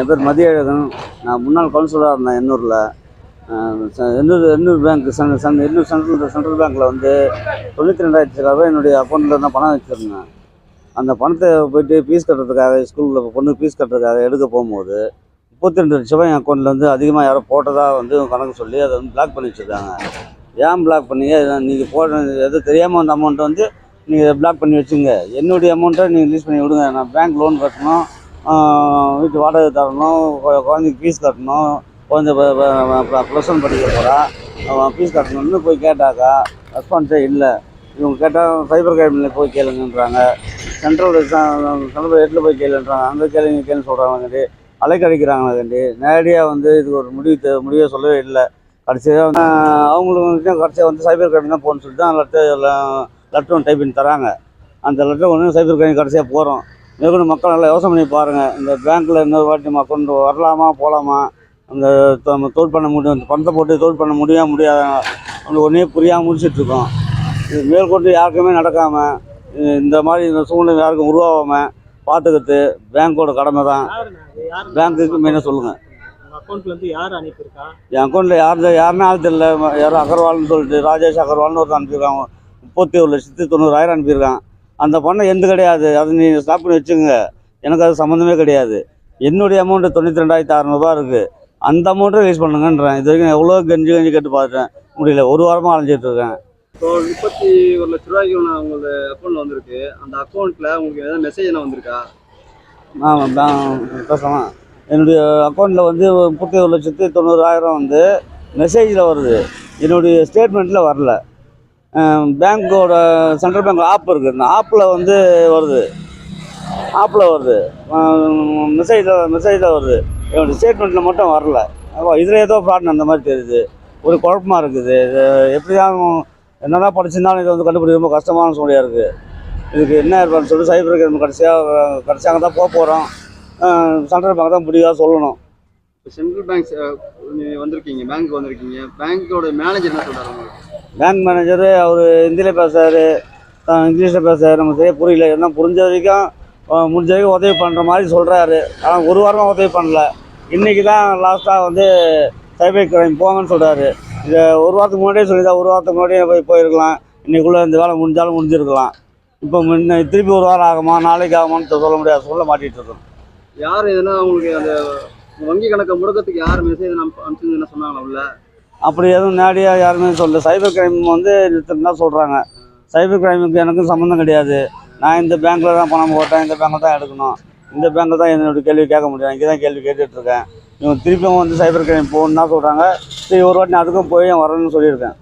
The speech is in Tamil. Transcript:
என் பேர் மதியழகன். நான் முன்னாள் கவுன்சிலராக இருந்தேன் எண்ணூரில். எண்ணூர் எண்ணூர் பேங்க் சென் சென் எண்ணூர் சென்ட்ரல் சென்ட்ரல் பேங்க்கில் வந்து தொண்ணூற்றி ரெண்டாயிரத்துக்காக என்னுடைய அக்கௌண்ட்டில் தான் பணம் வச்சுருந்தேன். அந்த பணத்தை போயிட்டு ஃபீஸ் கட்டுறதுக்காக ஸ்கூலில் பொண்ணு ஃபீஸ் கட்டுறதுக்காக எடுக்க போகும்போது முப்பத்தி ரெண்டு லட்ச ரூபாய் என் அக்கௌண்ட்டில் வந்து அதிகமாக யாரோ போட்டதாக வந்து கணக்கு சொல்லி அதை வந்து பிளாக் பண்ணி வச்சுருக்காங்க. ஏன் பிளாக் பண்ணீங்க? நீங்கள் போட எது தெரியாமல் அந்த அமௌண்ட்டை வந்து நீங்கள் பிளாக் பண்ணி வச்சுங்க என்னுடைய அமௌண்ட்டை நீங்கள் ரிலீஸ் பண்ணி விடுங்க. நான் பேங்க் லோன் கட்டணும். வீட்டு வாடகை தரணும் குழந்தைக்கு ஃபீஸ் கட்டணும் குழந்தை ப்ளஸ் ஒன் படிக்க போகிறா அவன் ஃபீஸ் கட்டணும்னு போய் கேட்டாக்கா ரெஸ்பான்ஸே இல்லை இவங்க கேட்டால் சைபர் கிரைமில் போய் கேளுங்கன்றாங்க சென்ட்ரல் சென்ட்ரல் ரேட்டில் போய் கேளுன்றாங்க அங்கே கேளுங்க கேளுன்னு சொல்கிறாங்க அலைக்கழிக்கிறாங்க கண்டி நேரடியாக வந்து இதுக்கு ஒரு முடிவு தெ- முடிவே சொல்லவே இல்லை கடைசியாக வந்து அவங்களுக்கு வந்து கடைசியாக வந்து சைபர் கிரைம் தான் போகணும்னு சொல்லிட்டு தான் லெட்டர் லெட்டர் ஒன்று டைப் பண்ணி தராங்க அந்த லெட்டர் ஒன்று சைபர் கிரைம் கடைசியாக போகிறோம் மேற்கொண்டு மக்கள் நல்லா யோசனை பண்ணி பாருங்கள் இந்த பேங்க்கில் இன்னொரு வாட்டி அக்கௌண்ட் வரலாமா போகலாமா அந்த நம்ம தோல் பண்ண முடியும் அந்த பணத்தை போட்டு தோல் பண்ண முடியாம முடியாத? அவங்க ஒன்றே புரியாமல் முடிச்சிட்ருக்கோம் இது மேற்கொண்டு யாருக்குமே நடக்காமல் இந்த மாதிரி இந்த சூழ்நிலை யாருக்கும் உருவாகாமல் பார்த்துக்கிறது பேங்க்கோட கடமை தான். பேங்க்குக்கு மெயினாக சொல்லுங்கள் அக்கௌண்ட்ல யார் என் அக்கௌண்ட்டில் யார் யாருன்னு ஆள் தெரியல. யாரோ அகர்வால்னு சொல்லிட்டு ராஜேஷ் அகர்வால்னு ஒருத்தர் அனுப்பியிருக்காங்க முப்பத்தி ஒரு லட்சத்து தொண்ணூறாயிரம் அனுப்பியிருக்கான். அந்த பணம் எந்த கிடையாது. அது நீ ஸ்டாப் பண்ணி வச்சுங்க எனக்கு அது சம்மந்தமே கிடையாது. என்னுடைய அமௌண்ட்டு தொண்ணூற்றி ரெண்டாயிரத்தி அறநூறுபா இருக்குது அந்த அமௌண்ட்டை ரிலீஸ் பண்ணுங்கன்றேன். இது வரைக்கும் எவ்வளோ கெஞ்சி கெஞ்சி கேட்டு பார்த்துட்டேன். முடியல. ஒரு வாரமாக அலைஞ்சிட்டு இருக்கேன். இப்போ முப்பத்தி ஒரு லட்ச ரூபாய்க்கு ஒன்று உங்களோட அக்கௌண்ட்ல வந்திருக்கு. அந்த அக்கௌண்ட்ல உங்களுக்கு ஏதாவது மெசேஜ் என்ன வந்திருக்கா? ஆமாம் பேங்க் பேசலாம். என்னுடைய அக்கௌண்ட்டில் வந்து முப்பத்தி ஒரு லட்சத்து தொண்ணூறாயிரம் வந்து மெசேஜில் வருது. என்னுடைய ஸ்டேட்மெண்ட்டில் வரல. பேங்க்கோட சென்ட்ரல் பேங்க் ஆப் இருக்குது அந்த ஆப்பில் வந்து வருது. ஆப்பில் வருது. மெசேஜில் மெசேஜில் வருது. என்னோடய ஸ்டேட்மெண்ட்டில் மட்டும் வரல. அப்போ இதில் ஏதோ ஃப்ராட் அந்த மாதிரி தெரியுது. ஒரு குழப்பமா இருக்குது. இது எப்படி தான் என்னதான் படிச்சிருந்தாலும் இதை வந்து கண்டுபிடிக்க ரொம்ப கஷ்டமான சூழ்நிலையாக இருக்குது இதுக்கு என்ன இருப்பான்னு சொல்லிட்டு சைபர் கிரைம் கடைசியாக கடைசியாக தான் போக போகிறோம் சென்ட்ரல் பேங்க் தான் முடியாத சொல்லணும். இப்போ சென்ட்ரல் பேங்க் வந்திருக்கீங்க பேங்க் வந்திருக்கீங்க. பேங்க்கோட மேனேஜர் என்ன சொல்கிறாங்க பேங்க் மேனேஜரு அவர் ஹிந்தியில் பேசுகிறாரு இங்கிலீஷில் பேசுகிறாரு நமக்கு சரியாக புரியல. என்ன புரிஞ்ச வரைக்கும் முடிஞ்ச வரைக்கும் உதவி பண்ணுற மாதிரி சொல்கிறாரு ஆனால் ஒரு வாரமாக உதவி பண்ணல. இன்றைக்கி தான் லாஸ்ட்டாக வந்து சைபர் கிரைம் போங்கன்னு சொல்கிறாரு இதை ஒரு வாரத்துக்கு முன்னாடியே சொல்லிதான் ஒரு வாரத்துக்கு முன்னாடியே போய் போயிருக்கலாம். இன்றைக்குள்ளே இந்த வேலை முடிஞ்சாலும் முடிஞ்சிருக்கலாம். இப்போ முன்ன திருப்பி ஒரு வாரம் ஆகுமா நாளைக்கு ஆகுமான்னு சொல்ல முடியாது. சொல்ல மாட்டிகிட்டு இருக்கோம். யார் எதுனா அவங்களுக்கு அந்த வங்கி கணக்கை முடக்கத்துக்கு யார் மெசேஜ் அனுப்பிச்சு என்ன சொன்னாங்களா உள்ள? அப்படி எதுவும் நேரடியாக யாருமே சொல்லல. சைபர் கிரைம் வந்து நிறுத்தம் சொல்கிறாங்க சைபர் கிரைமுக்கு எனக்கும் சம்மந்தம் கிடையாது. நான் இந்த பேங்க்கில் தான் பணம் போட்டேன் இந்த பேங்க்கில் தான் எடுக்கணும். இந்த பேங்க்கில் தான் என்னோடய கேள்வி கேட்க முடியும். இங்கே தான் கேள்வி கேட்டுட்ருக்கேன் இவன் இவங்க திருப்பியும் வந்து சைபர் கிரைம் போகணுன்னா சொல்கிறாங்க சரி ஒரு வாட்டி நான் அதுக்கும் போய் வரணும்னு சொல்லியிருக்கேன்.